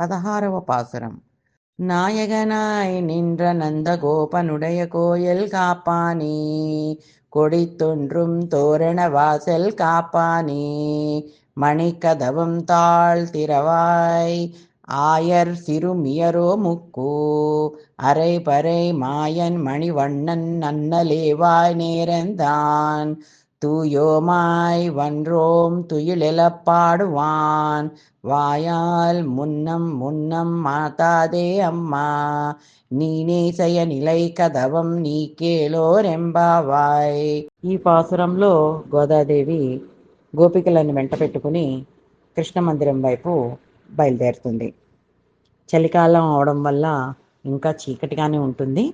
பதினாறవ பாசுரம். நாயகனாய் நின்ற நந்தகோபனுடைய கோயில் காப்பானே. கொடித்தொன்றும் தோரண வாசல் காப்பானே. மணிக்கதவம் தாழ் திறவாய். ஆயர் சிறுமியரோ முக்கோ. அரை பறை மாயன் மணிவண்ணன் நன்னலேவாய் நேரந்தான். தூயோமாய் வன்றோம் துயிலெழப் பாடுவான் வாயால் முன்னம் முன்னம் மாதாதே அம்மா నీనేసయ నిలై కదవం నీకేలోరెంబావాయ్ ఈ పాసురంలో గోదాదేవి గోపికలను వెంట పెట్టుకుని కృష్ణ మందిరం వైపు బయలుదేరుతుంది చలికాలం అవడం వల్ల ఇంకా చీకటిగానే ఉంటుంది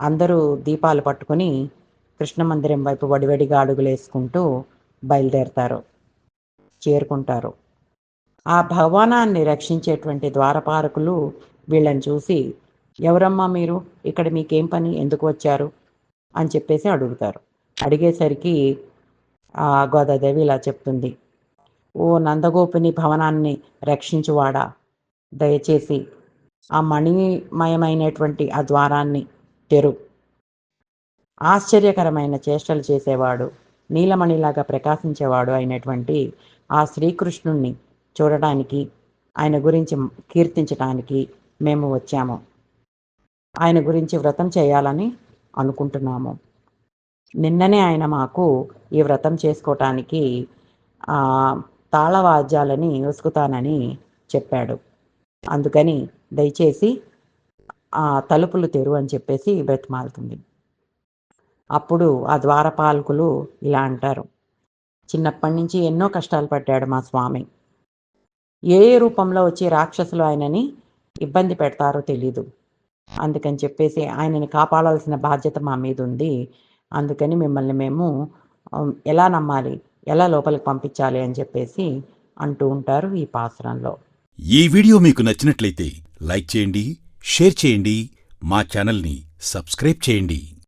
అందరూ దీపాలు పట్టుకుని కృష్ణ మందిరం వైపు వడివడిగా అడుగులు వేసుకుంటూ బయలుదేరతారు. చేరుకుంటారు. ఆ భవనాన్ని రక్షించేటువంటి ద్వారపాలకులు వీళ్ళని చూసి ఎవరమ్మా మీరు? ఇక్కడ మీకేం పని? ఎందుకు వచ్చారు? అని చెప్పేసి అడుగుతారు. అడిగేసరికి ఆ గోదాదేవి ఇలా చెప్తుంది ఓ నందగోపుని భవనాన్ని రక్షించువాడా? దయచేసి ఆ మణిమయమైనటువంటి ఆ ద్వారాన్ని తెరు. ఆశ్చర్యకరమైన చేష్టలు చేసేవాడు నీలమణిలాగా ప్రకాశించేవాడు అయినటువంటి ఆ శ్రీకృష్ణుణ్ణి చూడటానికి ఆయన గురించి కీర్తించటానికి మేము వచ్చాము. ఆయన గురించి వ్రతం చేయాలని అనుకుంటున్నాము. నిన్ననే ఆయన మాకు ఈ వ్రతం చేసుకోవటానికి తాళవాద్యాలని ఉసుకుతానని చెప్పాడు. అందుకని దయచేసి ఆ తలుపులు తెరు అని చెప్పేసి బ్రతిమాలుతుంది. అప్పుడు ఆ ద్వారపాలకులు ఇలా అంటారు. చిన్నప్పటి నుంచి ఎన్నో కష్టాలు పడ్డాడు మా స్వామి. ఏ ఏ రూపంలో వచ్చి రాక్షసులు ఆయనని ఇబ్బంది పెడతారో తెలీదు. అందుకని చెప్పేసి ఆయనని కాపాడాల్సిన బాధ్యత మా మీద ఉంది అందుకని మిమ్మల్ని మేము ఎలా నమ్మాలి ఎలా లోపలికి పంపించాలి అని చెప్పేసి అంటూ ఉంటారు ఈ పాసురంలో. ఈ వీడియో మీకు నచ్చినట్లయితే లైక్ చేయండి షేర్ చేయండి మా ఛానల్ని సబ్స్క్రైబ్ చేయండి.